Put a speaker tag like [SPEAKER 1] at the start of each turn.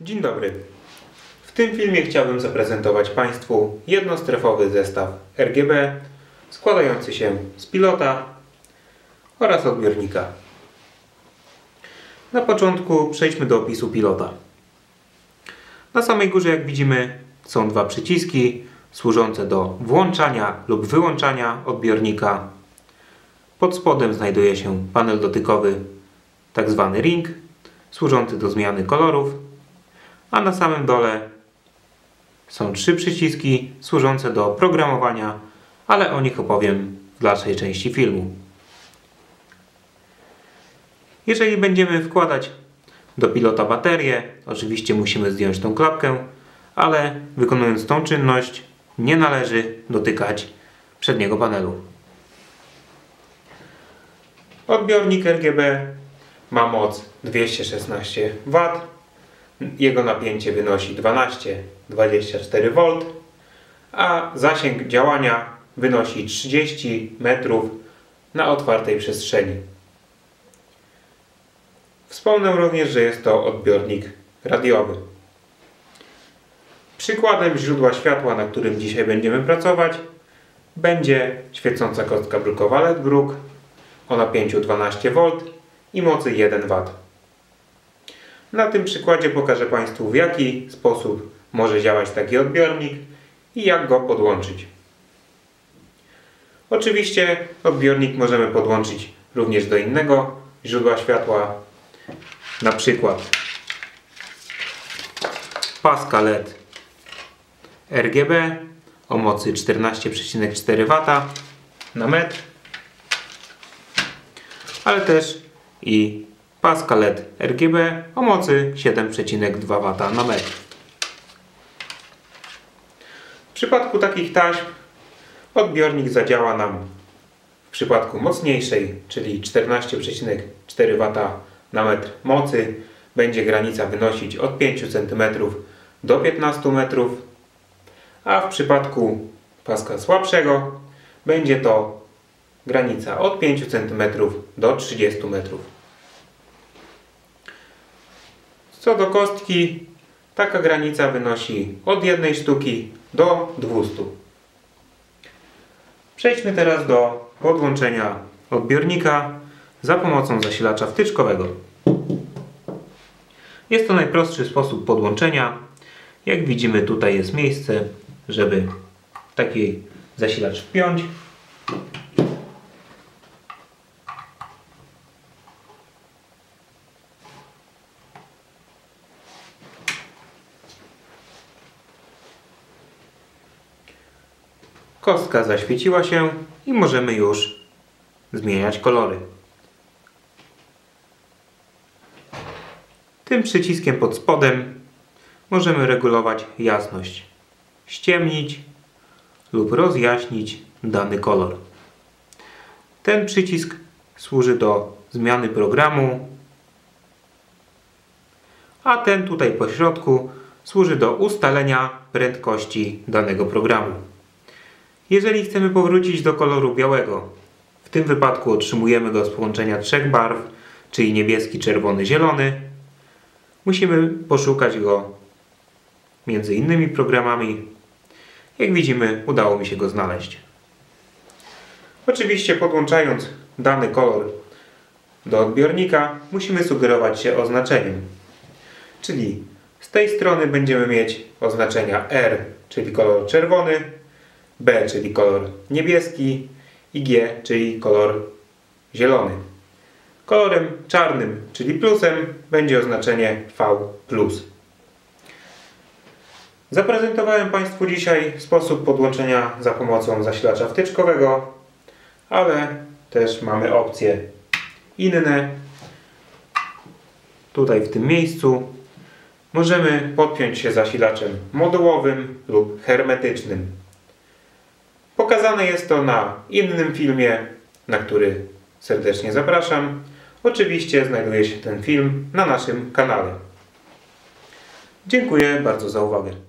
[SPEAKER 1] Dzień dobry. W tym filmie chciałbym zaprezentować Państwu jednostrefowy zestaw RGB składający się z pilota oraz odbiornika. Na początku przejdźmy do opisu pilota. Na samej górze, jak widzimy, są dwa przyciski służące do włączania lub wyłączania odbiornika. Pod spodem znajduje się panel dotykowy, tak zwany ring, służący do zmiany kolorów, a na samym dole są trzy przyciski służące do programowania, ale o nich opowiem w dalszej części filmu. Jeżeli będziemy wkładać do pilota baterię, oczywiście musimy zdjąć tą klapkę, ale wykonując tą czynność nie należy dotykać przedniego panelu. Odbiornik RGB ma moc 216 W. Jego napięcie wynosi 12-24 V, a zasięg działania wynosi 30 metrów na otwartej przestrzeni. Wspomnę również, że jest to odbiornik radiowy. Przykładem źródła światła, na którym dzisiaj będziemy pracować, będzie świecąca kostka brukowa LED-Brook o napięciu 12V i mocy 1 W. Na tym przykładzie pokażę Państwu w jaki sposób może działać taki odbiornik i jak go podłączyć. Oczywiście odbiornik możemy podłączyć również do innego źródła światła, na przykład paska LED RGB o mocy 14,4 W na metr, ale też i paska LED RGB o mocy 7,2 W na metr. W przypadku takich taśm odbiornik zadziała nam w przypadku mocniejszej, czyli 14,4 W na metr mocy będzie granica wynosić od 5 cm do 15 metrów, a w przypadku paska słabszego będzie to granica od 5 cm do 30 metrów. Co do kostki, taka granica wynosi od jednej sztuki do 200. Przejdźmy teraz do podłączenia odbiornika za pomocą zasilacza wtyczkowego. Jest to najprostszy sposób podłączenia. Jak widzimy tutaj jest miejsce, żeby taki zasilacz wpiąć. Kostka zaświeciła się i możemy już zmieniać kolory. Tym przyciskiem pod spodem możemy regulować jasność, ściemnić lub rozjaśnić dany kolor. Ten przycisk służy do zmiany programu, a ten tutaj po środku służy do ustalenia prędkości danego programu. Jeżeli chcemy powrócić do koloru białego, w tym wypadku otrzymujemy go z połączenia trzech barw, czyli niebieski, czerwony, zielony, musimy poszukać go między innymi programami. Jak widzimy, udało mi się go znaleźć. Oczywiście podłączając dany kolor do odbiornika, musimy sugerować się oznaczeniem. Czyli z tej strony będziemy mieć oznaczenia R, czyli kolor czerwony, B, czyli kolor niebieski i G, czyli kolor zielony. Kolorem czarnym, czyli plusem, będzie oznaczenie V+. Zaprezentowałem Państwu dzisiaj sposób podłączenia za pomocą zasilacza wtyczkowego, ale też mamy opcje inne. Tutaj w tym miejscu możemy podpiąć się zasilaczem modułowym lub hermetycznym. Pokazane jest to na innym filmie, na który serdecznie zapraszam. Oczywiście znajduje się ten film na naszym kanale. Dziękuję bardzo za uwagę.